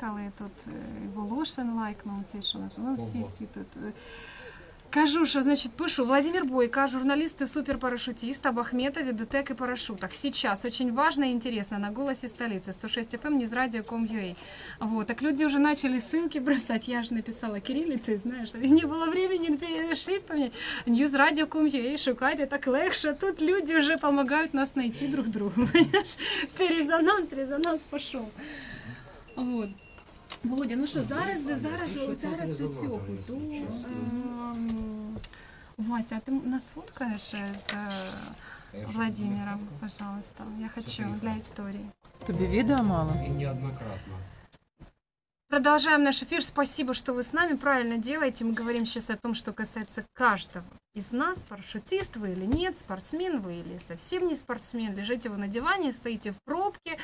Але тут Волошин лайкнув цей, що у нас ну, всі, всі тут. Кажу, що значить пишу Владимир Бойко, журналист и суперпарашютист об Ахметове, ДТЭК и парашютах. Сейчас очень важно и интересно на голосе столицы 106 FM Newsradio.com.ua. Вот, так люди уже начали ссылки бросать. Я же написала кириллицей, знаешь, и не было времени перешить поменять. Newsradio.com.ua шукайте, так легше. Тут люди уже помогают нас найти друг другу. Понимаешь? Все, резонанс, резонанс пошел. Вот. Володя, ну що, зараз, зараз, зараз до цього. До, Вася, а ты нас фоткаешь с э, Владимиром, пожалуйста? Я хочу для истории. Тобі відео мало? И неоднократно. Продолжаем наш эфир. Спасибо, что вы с нами. Правильно делаете. Мы говорим сейчас о том, что касается каждого из нас. Парашютист вы или нет, спортсмен вы или совсем не спортсмен. Лежите вы на диване, стоите в пробке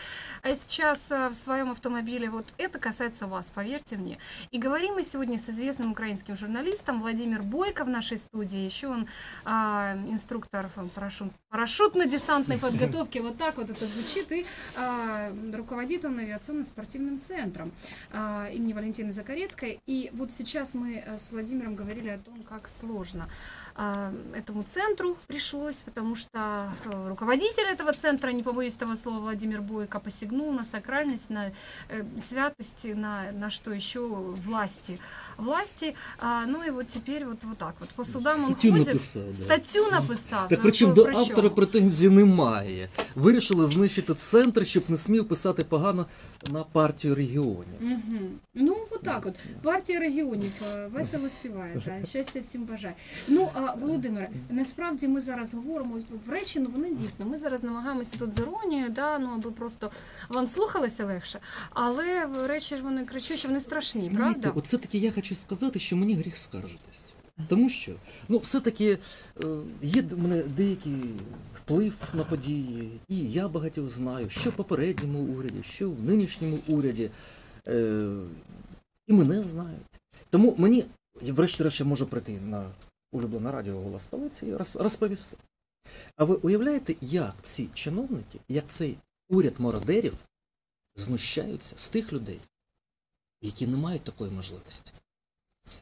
а сейчас а, в своем автомобиле. Вот это касается вас, поверьте мне. И говорим мы сегодня с известным украинским журналистом Владимир Бойко в нашей студии. Еще он а, инструктор парашют, парашютно-десантной подготовки. Вот так вот это звучит. И а, руководит он авиационно-спортивным центром а, имени Валентины Закарецкой. И вот сейчас мы а, с Владимиром говорили о том, как сложно этому центру пришлось, потому что э, руководитель этого центра, не побоюсь этого слова, Владимир Бойко, посягнул на сакральность, на э, святость, на, на что еще власти. Власти, а, ну и вот теперь вот, вот так вот. По судам Статтю он ходит. написав. Да. Статтю написав. Так Ну, причому про- до про автора що? претензій немає. Вирішили знищити центр, щоб не смів писати погано на партію регіонів. Мгм. Ну, вот так от. Партія регіонів е, весело співає. та, Щастя всім бажає. Ну, а Володимире, насправді ми зараз говоримо в речі, ну вони дійсно. Ми зараз намагаємося тут з іронією, да, ну аби просто вам слухалося легше. Але речі ж вони кричущі, вони страшні, Знаєте, правда? от все-таки я хочу сказати, що мені гріх скаржитись. Тому що ну, все-таки е, є в мене деякий вплив на події, і я багатьох знаю, що в попередньому уряді, що в нинішньому уряді, е, і мене знають. Тому мені, врешті-решт, я можу прийти на улюблене радіо голос столиці розповісти. А ви уявляєте, як ці чиновники, як цей уряд мародерів знущаються з тих людей, які не мають такої можливості.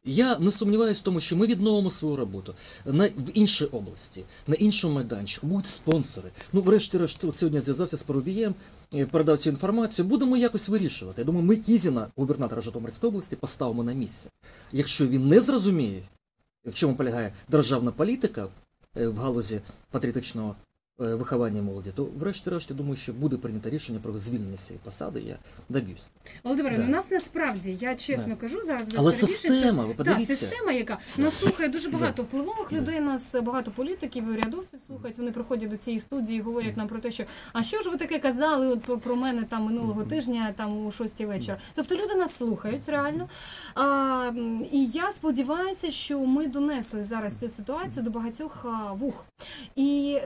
Я не сумніваюся в тому, що ми відновимо свою роботу на, в іншій області, на іншому майданчику, будуть спонсори. Ну, врешті-решт, сьогодні зв'язався з Парубієм, е, передав цю інформацію, будемо якось вирішувати. Я думаю, ми Кізіна, губернатора Житомирської області, поставимо на місце. Якщо він не зрозуміє, в чому полягає державна політика е, в галузі патріотичного виховання молоді, то врешті-решт я думаю, що буде прийнято рішення про звільнення цієї посади, я доб'юсь. Володимире, Да. ну нас насправді, я чесно Да. кажу зараз без Але система, ви подивіться. система, яка нас слухає дуже багато впливових людей, нас багато політиків і урядовців слухають. Вони приходять до цієї студії і говорять нам про те, що а що ж ви таке казали от про, про мене там минулого тижня, там у шостій вечора. Тобто люди нас слухають реально. А, і я сподіваюся, що ми донесли зараз цю ситуацію до багатьох вух. І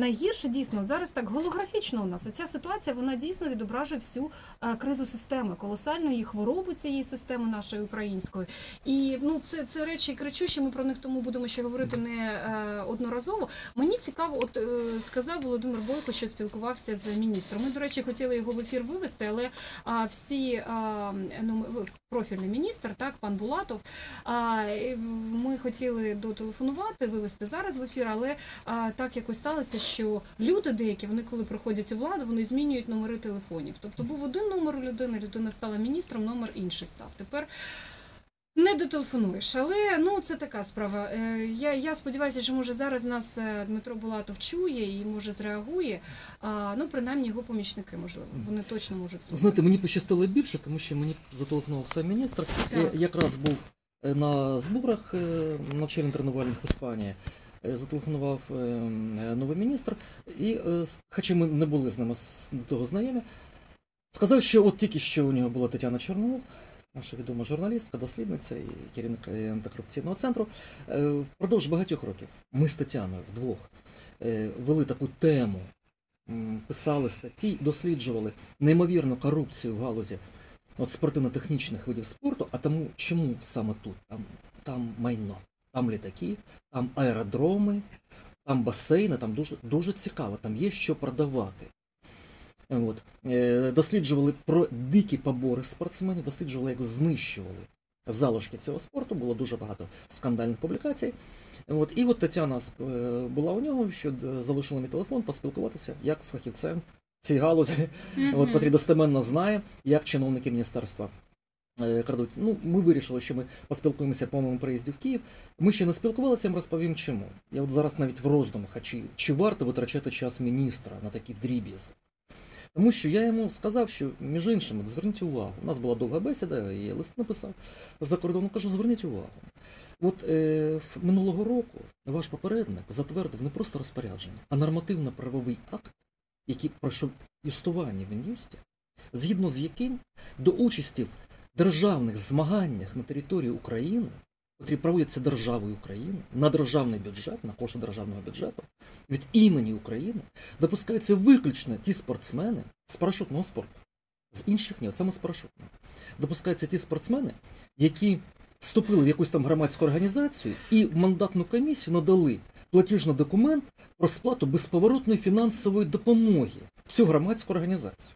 найгірше дійсно зараз так голографічно у нас. Оця ситуація вона дійсно відображує всю е, кризу системи, колосальну її хворобу цієї системи нашої української. І ну це, це речі кричущі. Ми про них тому будемо ще говорити не е, одноразово. Мені цікаво, от е, сказав Володимир Бойко, що спілкувався з міністром. Ми, до речі, хотіли його в ефір вивести, але всі ну, профільний міністр, так пан Булатов. Ми хотіли дотелефонувати, вивести зараз в ефір, але так якось сталося, що люди деякі, вони коли приходять у владу, вони змінюють номери телефонів. Тобто був один номер у людини, людина стала міністром, номер інший став. Тепер. Не дотелефонуєш, але ну це така справа. Е, Я, я сподіваюся, що може зараз нас е, Дмитро Булатов чує і може зреагує. А, ну, принаймні його помічники, можливо, вони точно можуть слухати. Знаєте, мені пощастило більше, тому що мені зателефонував сам міністр. Я якраз був е, на зборах е, навчально-тренувальних в Іспанії. Е, Зателефонував е, новий міністр, і, е, хоча ми не були з ними до того знайомі, сказав, що от тільки що у нього була Тетяна Чорнов, наша відома журналістка, дослідниця і керівник антикорупційного центру. Впродовж багатьох років ми з Тетяною вдвох вели таку тему, писали статті, досліджували неймовірну корупцію в галузі от спортивно-технічних видів спорту. А тому чому саме тут? Там, там майно, там літаки, там аеродроми, там басейни, там дуже, дуже цікаво, там є що продавати. От. Е, Досліджували про дикі побори спортсменів, досліджували, як знищували залишки цього спорту. Було дуже багато скандальних публікацій. От. І от Тетяна е, була у нього, що е, залишила мій телефон поспілкуватися як з фахівцем цієї галузі, Мгм. от, котрий достеменно знає, як чиновники міністерства крадуть. Ну, ми вирішили, що ми поспілкуємося по моєму приїзді в Київ. Ми ще не спілкувалися, я вам розповім чому. Я от зараз навіть в роздумах, а чи, чи варто витрачати час міністра на такі дріб'язки. Тому що я йому сказав, що між іншим, зверніть увагу, у нас була довга бесіда, я лист написав за кордоном, кажу, зверніть увагу. От е, минулого року ваш попередник затвердив не просто розпорядження, а нормативно-правовий акт, який пройшов юстування в Ін'юсті, згідно з яким до участі в державних змаганнях на території України, котрі проводяться державою України на державний бюджет, на кошти державного бюджету, від імені України допускаються виключно ті спортсмени з парашутного спорту. З інших ні, саме з парашутного. Допускаються ті спортсмени, які вступили в якусь там громадську організацію і в мандатну комісію надали платіжний документ про сплату безповоротної фінансової допомоги в цю громадську організацію.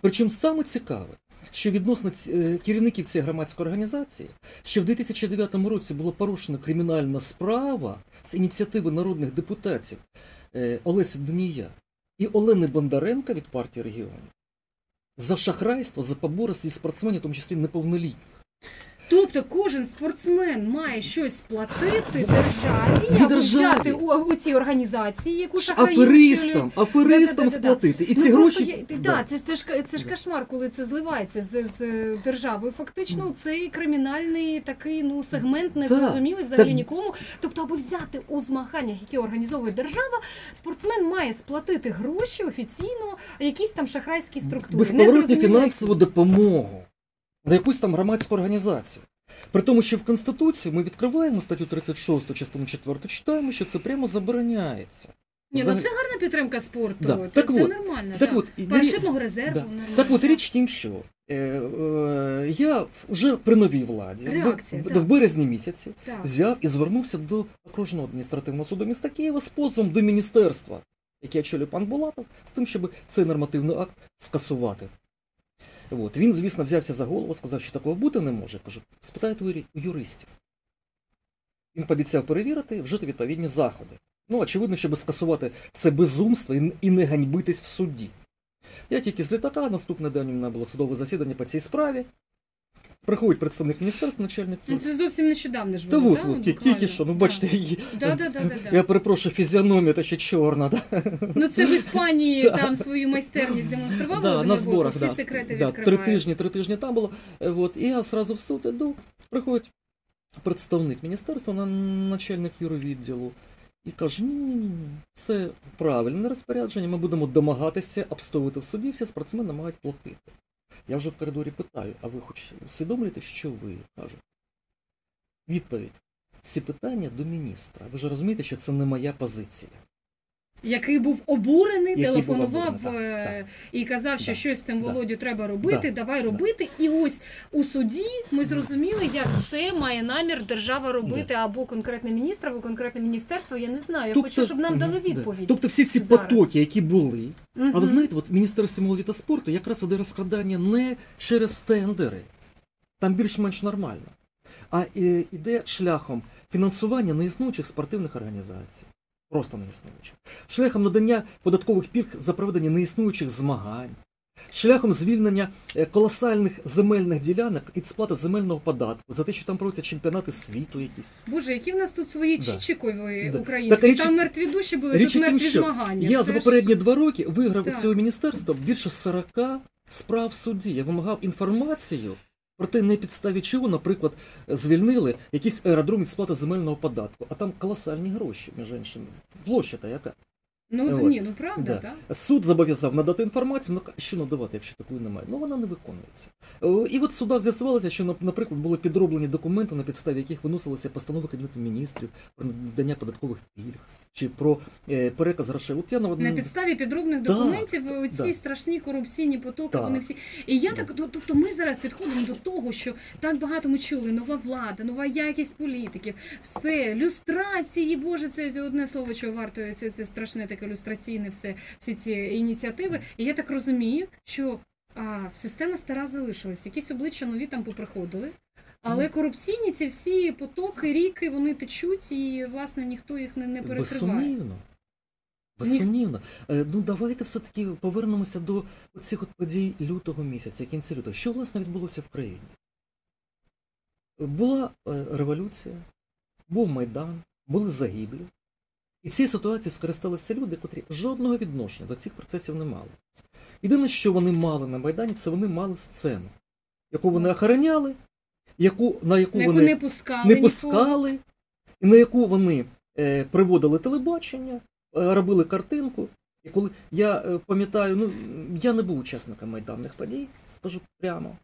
Причому саме цікаве, що відносно е, керівників цієї громадської організації ще в 2009 році була порушена кримінальна справа з ініціативи народних депутатів Олеся Олесі Данія і Олени Бондаренка від партії регіонів за шахрайство, за побори зі спортсменів, в тому числі неповнолітніх. Тобто кожен спортсмен має щось платити державі Не або державі. взяти у, у цій організації, яку шахраї Аферистам, очолюють. аферистам Да-да-да-да-да. сплатити. І Ну, ці просто гроші. є- Да. да, це, це, ж, це ж кошмар, коли це зливається з, з державою. Фактично, цей кримінальний такий ну сегмент незрозумілий взагалі так. нікому. Тобто, аби взяти у змаганнях, які організовує держава, спортсмен має сплатити гроші офіційно якійсь там шахрайській структурі. безповоротну Незрозуміло, фінансову допомогу на якусь там громадську організацію. При тому, що в Конституції ми відкриваємо статтю 36, частину 4, читаємо, що це прямо забороняється. Ні, ну це гарна підтримка спорту. Да. Це, Так це от, нормально. так да. от, і- Парашютного резерву. Да. нормально. Так от річ тім, що е, е, я вже при новій владі, в- Реакція, в, так. в березні місяці, Так. взяв і звернувся до окружного адміністративного суду міста Києва з позовом до міністерства, яке очолює пан Булатов, з тим, щоб цей нормативний акт скасувати. От. Він, звісно, взявся за голову, сказав, що такого бути не може. Кажу, спитайте у юристів. Він пообіцяв перевірити, вжити відповідні заходи. Ну, очевидно, щоб скасувати це безумство і, не ганьбитись в суді. Я тільки з літака, наступний день у мене було судове засідання по цій справі. Приходить представник міністерства, начальник. Ну, Це зовсім нещодавно ж було, от, да, от, ті- тільки що, ну бачите, її. Да, да, да, да, да. Я перепрошую, фізіономія та ще чорна, да? Ну це в Іспанії Да. там свою майстерність демонстрували. Да, на зборах, всі секрети Да, три тижні, три тижні там було. Е, От, і я сразу в суд іду, приходить представник міністерства, на начальник юровідділу, і каже: ні, ні, ні, це правильне розпорядження. Ми будемо домагатися обстоювати в суді, всі спортсмени мають платити. Я вже в коридорі питаю, а ви хоч усвідомлюєте, що ви кажете? Відповідь. Ці питання до міністра. Ви ж розумієте, що це не моя позиція. Який був обурений, Який був телефонував обурений, так, е, і казав, що Да. щось з цим Да. Володю треба робити, Да. давай робити. І ось у суді ми зрозуміли, як це має намір держава робити, або конкретний міністр, або конкретне міністерство. Я не знаю. Я хочу, щоб нам дали відповідь. Тобто всі ці зараз. потоки, які були, А ви знаєте, от в Міністерстві молоді та спорту якраз іде розкрадання не через тендери, там більш-менш нормально, а е, іде шляхом фінансування неіснуючих спортивних організацій. Просто неіснуючих. Шляхом надання податкових пільг за проведення неіснуючих змагань, шляхом звільнення е, колосальних земельних ділянок від сплати земельного податку за те, що там проводяться чемпіонати світу якісь. Боже, які в нас тут свої Да. чичикові Да. українські. Так річ- Там мертві душі були, Річ тут мертві що змагання. Я Це за ж- попередні два роки виграв Так. у цього міністерства більше 40 справ в суді. Я вимагав інформацію про те, на підставі чого, наприклад, звільнили якийсь аеродром від сплати земельного податку, а там колосальні гроші, між іншим. Площа та яка. Ну От. ні, ну правда, Да. так. Суд зобов'язав надати інформацію, ну що надавати, якщо такої немає? Ну вона не виконується. Е, І от в судах з'ясувалося, що, нап- наприклад, були підроблені документи, на підставі яких виносилися постанови Кабінету міністрів про надання податкових пільг. Чи про е, переказ грошей. От я на На підставі підробних Да, документів оці да. страшні корупційні потоки, Так. вони всі. І я так, то- тобто ми зараз підходимо до того, що так багато ми чули, нова влада, нова якість політиків, все, люстрації, Боже, це одне слово, що варто, це, це страшне таке люстраційне все, всі ці ініціативи. І я так розумію, що а, система стара залишилась, якісь обличчя нові там поприходили. Але корупційні ці всі потоки, ріки, вони течуть, і власне ніхто їх не, не перекриває. Безсумнівно. Безсумнівно. Е, Ну давайте все-таки повернемося до цих от подій лютого місяця, кінця лютого. Що власне відбулося в країні? Була е, революція, був Майдан, були загиблі. І цією ситуацією скористалися люди, котрі жодного відношення до цих процесів не мали. Єдине, що вони мали на Майдані, це вони мали сцену, яку вони охороняли, яку, на яку На вони не пускали. не пускали, і на яку вони е, приводили телебачення, е, робили картинку. І коли я е, пам'ятаю, ну я не був учасником майданних подій, скажу прямо.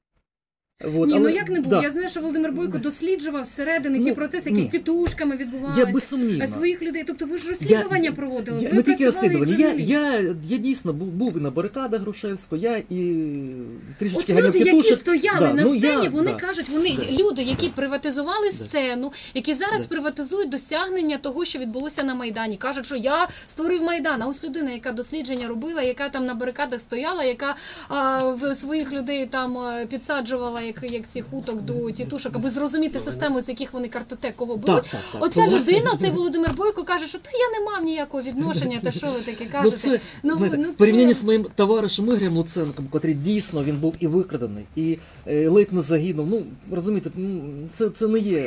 От, Ні, але- ну як не був? да, Я знаю, що Володимир Бойко досліджував зсередини ті Ну, процеси, які з тітушками я відбувалися. безсумнівно. Своїх людей. Тобто ви ж розслідування Я- проводили. Я, ви не тільки розслідування. Я, я, я дійсно був, був і на барикадах Грушевського, я і трішечки ганяв люди, які стояли Да, на ну, сцені, я- вони да. кажуть, вони Да. люди, які приватизували Да. сцену, які зараз Да. приватизують досягнення того, що відбулося на майдані. кажуть, що я створив майдан. А ось людина, яка дослідження робила, яка там на барикадах стояла, яка а, в своїх людей там підсаджувала, як, як цих уток до тітушок, аби зрозуміти систему, з яких вони картотек кого беруть. Так, так, так. Оця Тому- людина, цей Володимир Бойко, каже, що та я не мав ніякого відношення, та що ви таке Ну, кажете? це, Ну, знаєте, ну, в порівнянні з моїм товаришем Ігорем Луценком, котрий дійсно він був і викрадений, і е, ледь не загинув. Ну, розумієте, ну, це, це не є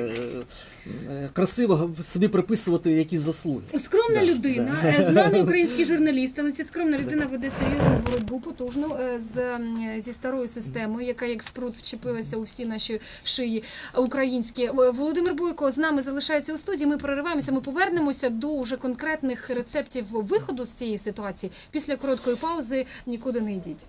е, красиво собі приписувати якісь заслуги. Скромна Да, людина, да. е, знаний український журналіст, але ця скромна людина веде серйозну боротьбу потужну з зі старою системою, яка як спрут вчепилася у всі наші шиї українські. Е, Володимир Бойко з нами залишається у студії. Ми прориваємося. Ми повернемося до вже конкретних рецептів виходу з цієї ситуації. Після короткої паузи нікуди не йдіть.